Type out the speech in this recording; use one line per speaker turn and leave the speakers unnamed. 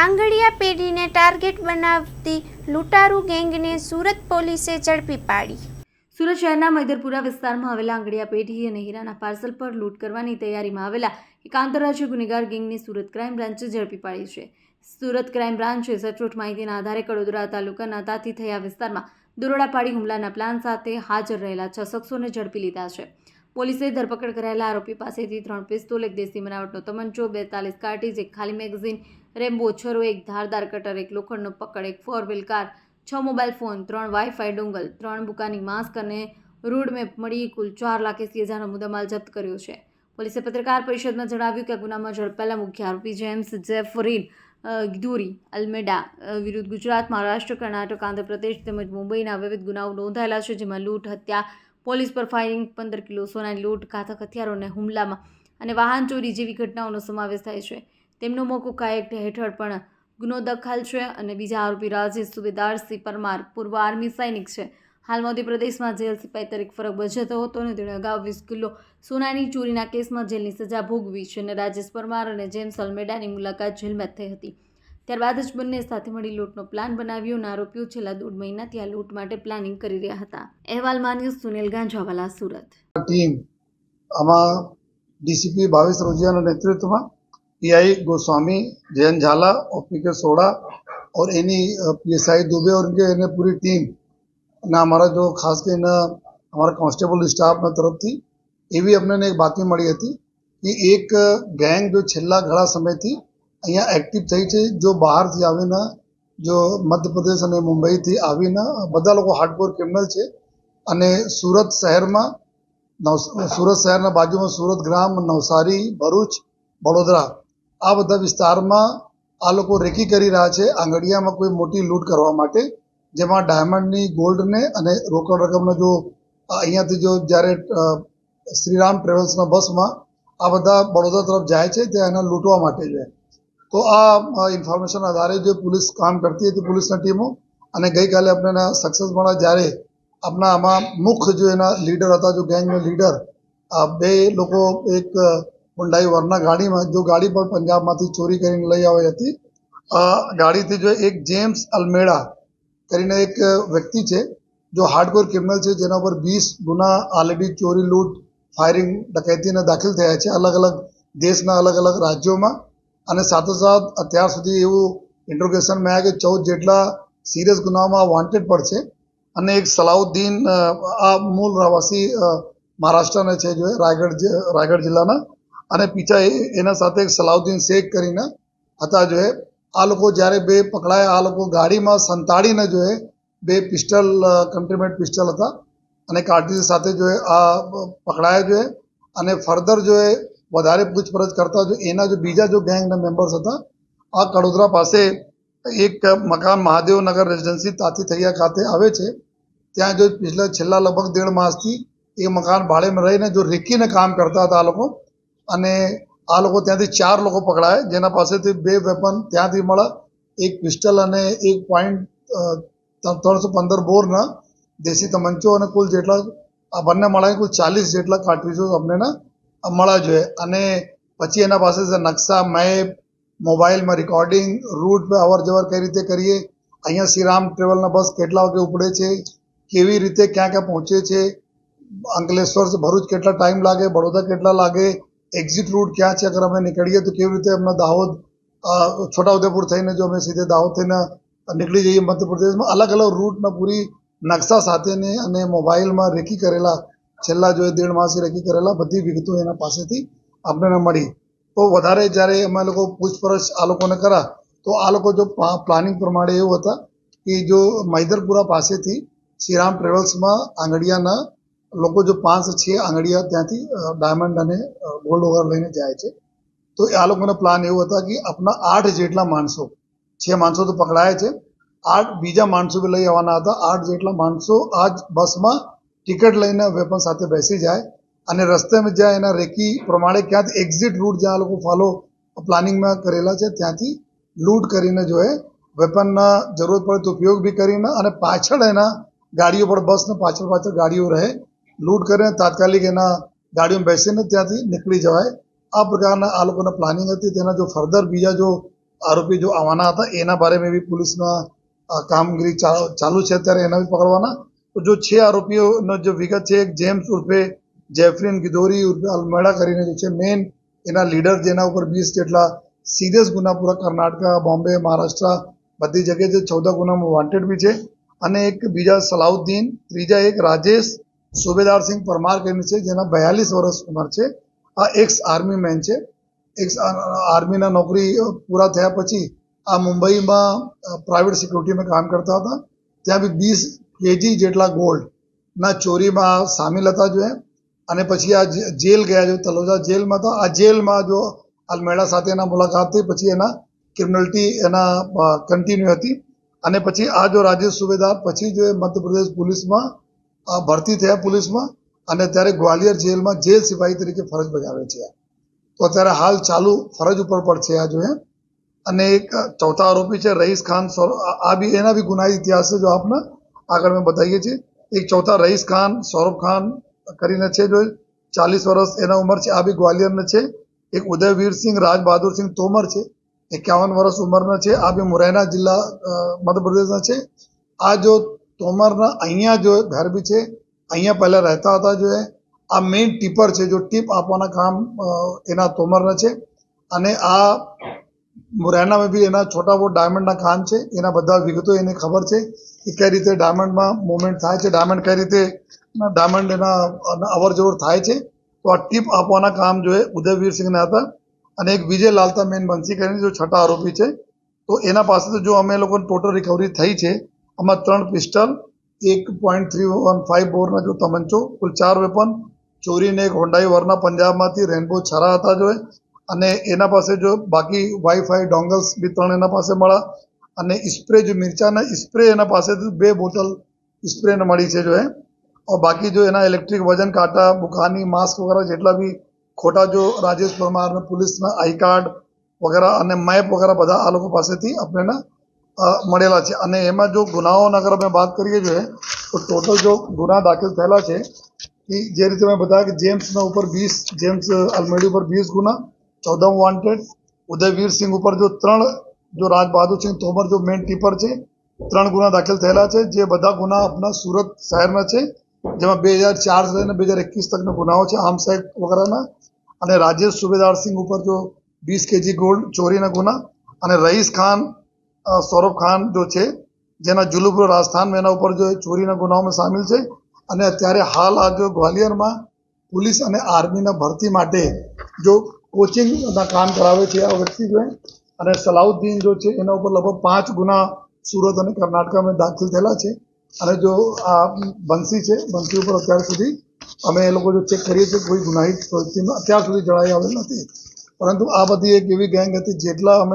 આંગળીયા પેઢીને ટાર્ગેટ બનાવતી લૂંટારૂ ગેંગને સુરત પોલીસે ઝડપી પાડી.
સુરત શહેરના મૈદરપુરા વિસ્તારમાં આવેલા આંગડિયા પેઢી અને હીરાના પાર્સલ પર લૂંટ કરવાની તૈયારીમાં આવેલા એક આંતરરાજ્ય ગુનેગાર ગેંગની સુરત ક્રાઇમ બ્રાન્ચે ઝડપી પાડી છે. સુરત ક્રાઇમ બ્રાન્ચે સચોટ માહિતીના આધારે કડોદરા તાલુકાના તાતી થયા વિસ્તારમાં દરોડા પાડી હુમલાના પ્લાન સાથે હાજર રહેલા છ શખ્સોને ઝડપી લીધા છે. પોલીસે ધરપકડ કરાયેલા આરોપી પાસેથી ત્રણ પિસ્તોલ, એક દેશી બનાવટનો તમંચો, બેતાલીસ કાર્ટીજ, એક ખાલી મેગઝીન રેમ્બો, છરો એક, ધારદાર કટર એક, લોખંડનો પકડ એક ફોર વ્હીલ કાર, છ મોબાઈલ ફોન ત્રણ વાઈફાઈ ડોંગલ, ત્રણ બુકાની માસ્ક અને રોડ મેપ મળી કુલ ચાર લાખ એસી હજારનો મુદ્દામાલ જપ્ત કર્યો છે. પોલીસે પત્રકાર પરિષદમાં જણાવ્યું કે ગુનામાં ઝડપાયેલા મુખ્ય આરોપી જેમ્સ જેફરીન ગિદુરી, અલમેડા વિરુદ્ધ ગુજરાત, મહારાષ્ટ્ર, કર્ણાટક, આંધ્રપ્રદેશ તેમજ મુંબઈના વિવિધ ગુનાઓ નોંધાયેલા છે, જેમાં લૂંટ, હત્યા, પોલીસ પર ફાયરિંગ, પંદર કિલો સોનાની લૂંટ, ઘાતક હથિયારોને હુમલામાં અને વાહન ચોરી જેવી ઘટનાઓનો સમાવેશ થાય છે. તેમનો મોકુકા એક્ટ હેઠળ પણ ગુનો દખલ છે અને બીજા આરોપી રાજેશ સુબેદાર સિંહ પરમાર પૂર્વ આર્મી સૈનિક છે. હાલ મધ્યપ્રદેશમાં જેલ સિપાઈ તરીકે ફરક બજતો હતો અને તેણે અગાઉ વીસ કિલો સોનાની ચોરીના કેસમાં જેલની સજા ભોગવી છે અને રાજેશ પરમાર અને જેમ્સ અલમેડાની મુલાકાત જેલમાં થઈ હતી. ત્યારબાદ જ બંને સાથે મળી લૂંટનો પ્લાન બનાવ્યો અને આરોપીઓ છેલ્લા દોઢ મહિનાથી આ લૂંટ માટે પ્લાનિંગ કરી રહ્યા હતા. અહેવાલમાં ન્યૂઝ સુનિલ ગાંજાવાલા સુરત.
ટીમ, આમાં ડીસીપી ભાવેશ રોજિયાના નેતૃત્વમાં पीआई ગોસ્વામી जयंत ઝાલા और સોડા ઓર એની और इन्हीं पीएसआई दुबे પૂરી ટીમ અને અમારા જો ખાસ हमारा जो કરીને અમારા કોન્સ્ટેબલ સ્ટાફના તરફથી એવી અમને એક બાતમી મળી હતી કે એક ગેંગ જો છેલ્લા ઘણા સમયથી અહીંયા એક્ટિવ થઈ છે જો બહારથી આવીને જો મધ્યપ્રદેશ અને મુંબઈથી આવીને બધા લોકો હાર્ડકોર ક્રિમિનલ છે અને સુરત શહેરમાં નવ સુરત શહેરના બાજુમાં સુરત ગ્રામ નવસારી ભરૂચ વડોદરા આ બધા વિસ્તારમાં આ લોકો રેકી કરી રહ્યા છે. આંગડિયામાં કોઈ મોટી લૂંટ કરવા માટે, જેમાં ડાયમંડની, ગોલ્ડને અને રોકડ રકમનો જો અહીંયાથી જો જ્યારે શ્રીરામ ટ્રેવલ્સના બસમાં આ બધા બડોદરા તરફ જાય છે તે એને લૂંટવા માટે છે. તો આ ઇન્ફોર્મેશન આધારે જે પોલીસ કામ કરતી હતી પોલીસની ટીમો, અને ગઈકાલે આપણે સક્સેસ મળ્યા જ્યારે આપણા આમાં મુખ્ય જો એના લીડર હતા, જો ગેંગના લીડર બે લોકો એક હુંડાઈ વરના ગાડીમાં, જો ગાડી પણ પંજાબમાંથી ચોરી કરીને લઈ આવી હતી. આ ગાડીથી જો એક જેમ્સ અલ્મેડા કરીને એક વ્યક્તિ છે, જો હાર્ડકોર ક્રિમિનલ છે, જેના પર વીસ ગુના ઓલરેડી ચોરી, લૂંટ ફાયરિંગ ડકૈતીને દાખલ થયા છે અલગ અલગ દેશના અલગ અલગ રાજ્યોમાં. અને સાથોસાથ અત્યાર સુધી એવું ઇન્ટ્રોગેશનમાં આવ્યા કે ચૌદ જેટલા સિરિયસ ગુનામાં વોન્ટેડ પર છે. અને એક સલાઉદ્દીન આ મૂળ રહેવાસી મહારાષ્ટ્રના છે, જો રાયગઢ રાયગઢ જિલ્લાના. અને પીછા એના સાથે સલાઉદ્દીન શેખ કરીને હતા જો આ લોકો જ્યારે બે પકડાયા, આ લોકો ગાડીમાં સંતાડીને જો બે પિસ્ટલ કન્ટ્રીમેટ પિસ્ટલ હતા. અને કાર્ટીજ સાથે જો આ પકડાયા જો અને ફર્ધર જો એ વધારે પૂછપરછ કરતા જો એના જો બીજા જો ગેંગના મેમ્બર્સ હતા, આ કડોદરા પાસે એક મકાન મહાદેવનગર રેસિડેન્સી તાતી થૈયા ખાતે આવે છે. ત્યાં જો પિછલા, છેલ્લા લગભગ દેઢ માસથી એ મકાન ભાડેમાં રહીને જો રેકીને કામ કરતા હતા આ લોકો. અને આ લોકો ત્યાંથી ચાર લોકો પકડાયા. જેના પાસેથી બે વેપન ત્યાંથી મળે. એક પિસ્ટલ અને એક પોઈન્ટ ત્રણસો પંદર બોરના દેશી તમંચો અને કુલ જેટલા આ બંને મળ્યા કુલ ચાલીસ જેટલા કાર્ટ્રીજો અમને મળ્યા જોઈએ. અને પછી એના પાસે નકશા મેપ મોબાઈલમાં રેકોર્ડિંગ રૂટ પર અવર જવર કઈ રીતે કરીએ, અહીંયા શ્રીરામ ટ્રેવલના બસ કેટલા વાગે ઉપડે છે, કેવી રીતે ક્યાં ક્યાં પહોંચે છે, અંકલેશ્વર ભરૂચ કેટલા ટાઈમ લાગે બડોદરા કેટલા લાગે એક્ઝિટ રૂટ ક્યાં છે? અગર અમે નીકળીએ તો કેવી રીતે અમને દાહોદ છોટાઉદેપુર થઈને જો અમે સીધે દાહોદ થઈને નીકળી જઈએ મધ્યપ્રદેશમાં, અલગ અલગ રૂટના પૂરી નકશા સાથેની અને મોબાઈલમાં રેકી કરેલા, છેલ્લા જો દેઢ માસથી રેકી કરેલા બધી વિગતો એના પાસેથી આપણને મળી. તો વધારે જ્યારે અમે લોકો પૂછપરછ આ લોકોને કરા, તો આ લોકો જો પ્લાનિંગ પ્રમાણે એવું હતા કે જો મૈદરપુરા પાસેથી શ્રીરામ ટ્રેવલ્સમાં આંગડિયાના લોકો જો પાંચ છ આંગળીયા ત્યાંથી ડાયમંડ અને ગોલ્ડ વગર લઈને જાય છે. તો આ લોકોનો પ્લાન એવો હતા કે આપણા આઠ જેટલા માણસો, છે માણસો તો પકડાયા છે. આઠ બીજા માણસો બી લઈ આવવાના હતા. આઠ જેટલા માણસો આ જ બસમાં ટિકિટ લઈને વેપન સાથે બેસી જાય અને રસ્તેમાં જ્યાં એના રેકી પ્રમાણે ક્યાંથી એક્ઝિટ રૂટ જ્યાં લોકો ફોલો પ્લાનિંગમાં કરેલા છે, ત્યાંથી લૂંટ કરીને જો એ વેપનના જરૂરત પડે તો ઉપયોગ બી કરીને અને પાછળ એના ગાડીઓ પર બસને પાછળ પાછળ ગાડીઓ રહે લૂંટ કરીને તાત્કાલિક એના ગાડીમાં બેસીને ત્યાંથી નીકળી જવાય આ પ્રકારના આ લોકોના પ્લાનિંગ હતી તેના જો ફર્ધર બીજા જો આરોપી જો આવવાના હતા એના બારે મેં બી પોલીસના કામગીરી ચાલુ છે અત્યારે એના બી પકડવાના જો છે આરોપીઓનો જે વિગત છે એક જેમ્સ ઉર્ફે જેફરીન ગિદોરી ઉર્ફે અલમેડા કરીને જે છે મેન એના લીડર જેના ઉપર વીસ જેટલા સિરિયસ ગુના પૂરા કર્ણાટક બોમ્બે મહારાષ્ટ્ર બધી જગ્યાએ જે ચૌદ ગુનામાં વોન્ટેડ બી છે અને એક બીજા સલાઉદ્દીન ત્રીજા એક રાજેશ સુબેદાર સિંહ પરમાર કરીને છે, જેના બયાલીસ વર્ષ ઉંમર છે. આ એક્સ આર્મી મેન છે. એક્સ આર્મીના નોકરી પૂરા થયા પછી આ મુંબઈમાં પ્રાઇવેટ સિક્યુરિટીમાં કામ કરતા હતા. ત્યાં બી વીસ કેજી જેટલા ગોલ્ડના ચોરીમાં સામેલ હતા જો અને પછી આ જેલ ગયા જો, તલોજા જેલમાં તો આ જેલમાં જો અલમેડા સાથે એના મુલાકાત થઈ, પછી એના ક્રિમિનલિટી એના કન્ટિન્યુ હતી. અને પછી આ જો રાજેશ સુબેદાર, પછી જો મધ્યપ્રદેશ પોલીસમાં ભરતી થયા પોલીસમાં અને ત્યારે ગ્વાલિયર જેલમાં જેલ સિપાહી તરીકે ફરજ બજાવે છે. તો અત્યારે હાલ ચાલુ ફરજ ઉપર પણ છે આ જો એ અને એક ચોથા આરોપી છે રઈસ ખાન આ બી એના બી ગુના ઇતિહાસ છે જો આપને, આગળ મેં બતાવીએ છીએ. એક ચોથા રઈસ ખાન, સૌરભ ખાન કરીને છે જો ચાલીસ વર્ષ એના ઉંમર છે, આ બી ગ્વાલિયરના છે. એક ઉદયવીર સિંહ રાજ બહાદુર સિંહ તોમર છે. એકાવન વર્ષ ઉંમરના છે, આ બી મુરૈના જિલ્લા મધ્યપ્રદેશના છે. આ જો તોમરના અહીંયા જો ઘર બી છે, અહીંયા પહેલા રહેતા હતા જો આ મેઇન ટીપર છે જો ટીપ આપવાના કામ એના તોમરના છે. અને આ મુરૈનામાં બી એના છોટા બહુ ડાયમંડના કામ છે, એના બધા વિગતો એને ખબર છે કે કઈ રીતે ડાયમંડમાં મુવમેન્ટ થાય છે ડાયમંડ કઈ રીતે ડાયમંડ એના અવર જવર થાય છે. તો આ ટીપ આપવાના કામ જો ઉદયવીર સિંહના હતા. અને એક વિજય લાલતા મેન બંસી કરીને જો છઠ્ઠા આરોપી છે, તો એના પાસેથી જો અમે લોકોને ટોટલ રિકવરી થઈ છે આમાં ત્રણ પિસ્ટલ, એક પોઈન્ટ થ્રી વન ફાઇવ બોરના જો તમંચો કુલ ચાર વેપન ચોરીને એક હોન્ડાઈ વરના પંજાબમાંથી રેનબો છરા હતા જોઈએ અને એના પાસે જો બાકી વાઈફાઈ ડોંગલ્સ બી ત્રણ એના પાસે મળ્યા. અને સ્પ્રે જો મિરચાના સ્પ્રે એના પાસેથી બે બોટલ સ્પ્રેને મળી છે જોએ બાકી જો એના ઇલેક્ટ્રિક વજન, કાંટા, બુખાની માસ્ક વગેરે જેટલા બી ખોટા જો રાજેશ પરમાર પોલીસના આઈ કાર્ડ વગેરે અને મેપ વગેરે બધા આ લોકો પાસેથી આપણે એના મળેલા છે. અને એમાં જો ગુનાઓના અગર અમે વાત કરીએ જોઈએ, તો ટોટલ જો ગુના દાખલ થયેલા છે કે જે રીતે મેં બતાવ્યા કે જેમ્સના ઉપર વીસ, જેમ્સ અલમેડી ઉપર વીસ ગુના, ચૌદમ વોન્ટેડ ઉદયવીર સિંહ ઉપર જો ત્રણ, જો રાજ બહાદુર સિંહ તોમર જો મેન ટીપર છે, ત્રણ ગુના દાખલ થયેલા છે, જે બધા ગુના આપણા સુરત શહેરના છે, જેમાં બે હજાર ચાર લઈને બે હજાર એકવીસ તકના ગુનાઓ છે આર્મ્સ એક્ટ વગેરેના. અને રાજેશ સુબેદાર સિંહ ઉપર જો વીસ કેજી ગોલ્ડ ચોરીના ગુના, અને રઈસ ખાન સૌરભ ખાન જો છે, જેના જુલુપુર રાજસ્થાનમાં એના ઉપર જો ચોરીના ગુનાઓમાં સામેલ છે, અને અત્યારે હાલ આ જો ગ્વાલિયરમાં પોલીસ અને આર્મીના ભરતી માટે જો કોચિંગના કામ કરાવે છે આ વ્યક્તિ જો અને સલાઉદ્દીન જો છે, એના ઉપર લગભગ પાંચ ગુના સુરત અને કર્ણાટકમાં દાખલ થયેલા છે, અને જો આ બંસી છે, બંસી ઉપર અત્યાર સુધી અમે એ લોકો જો ચેક કરીએ છીએ, કોઈ ગુનાહિત પ્રવૃત્તિમાં અત્યાર સુધી જણાઈ આવેલ નથી. પરંતુ આ બધી એક એવી ગેંગ હતી જેટલા અમે